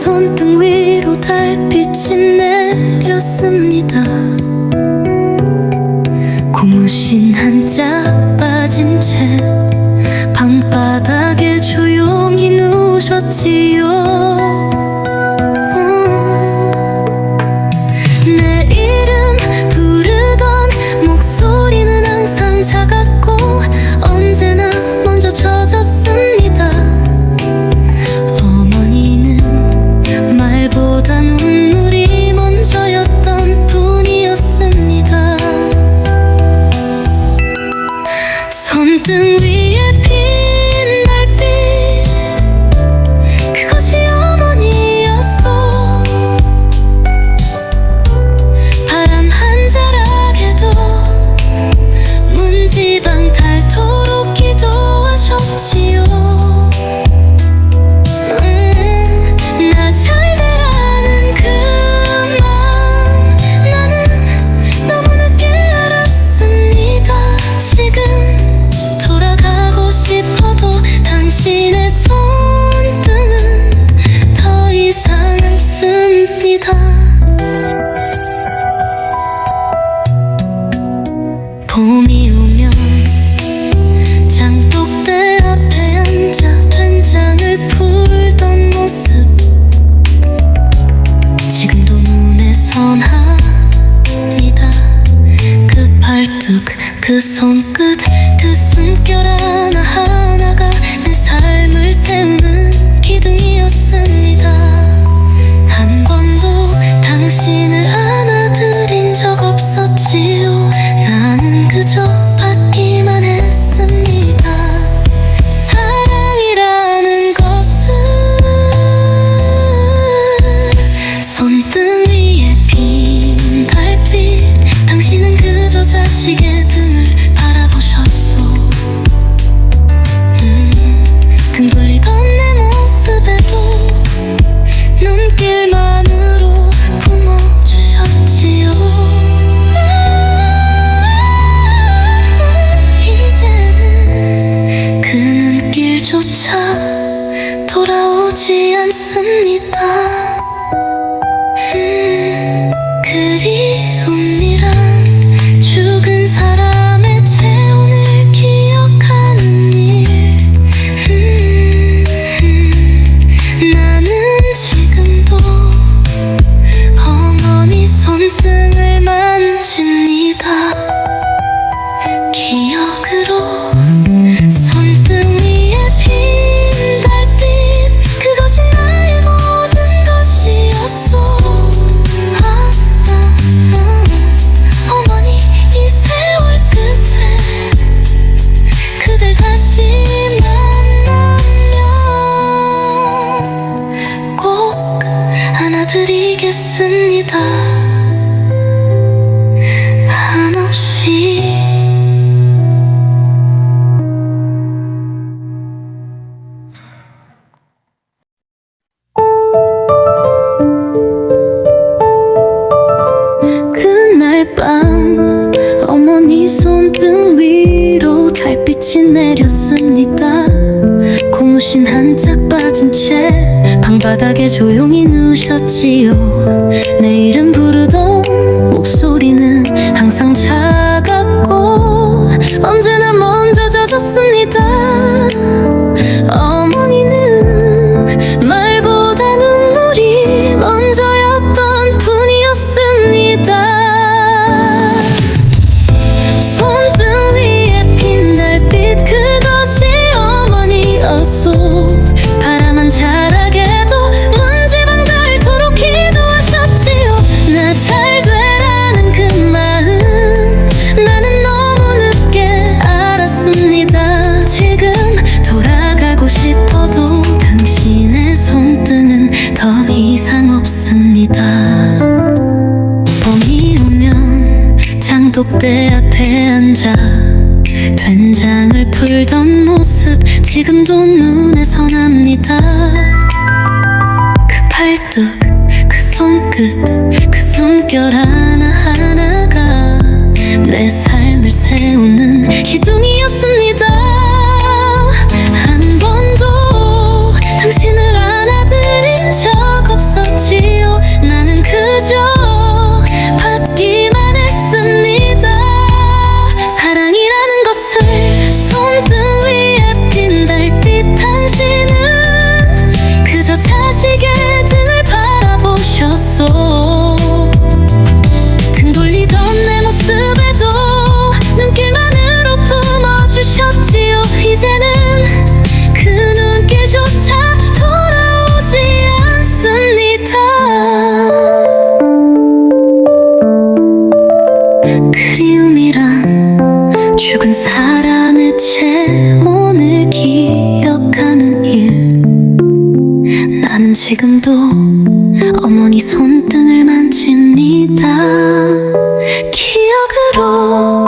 손등 위로 달빛이 내렸습니다. 고무신 한짝 빠진 채 방바닥에 조용히 누셨지요. to me. 봄이 오면 장독대 앞에 앉아 된장을 풀던 모습. 지금도 눈에 선합니다. 그 팔뚝 그 손끝. 다 한없이. 그날 밤 어머니 손등 위로 달빛이 내렸습니다. 고무신 한짝 빠진 채 방바닥에 조용히 누셨지요. 내 이름 부르던 목소리는 항상 차갑고 언제나 멀 내 앞에 앉아 된장을 풀던 모습 지금도 눈에 선합니다. 그 팔뚝 그 손끝 그 숨결 하나하나가 내 삶을 세우는 바라보셨소 등 돌리던 내 모습에도 눈길만으로 품어주셨지요. 이제는 그 눈길조차 돌아오지 않습니다. 그리움이란 죽은 사람의 체 나는 지금도 어머니 손등을 만집니다. 기억으로.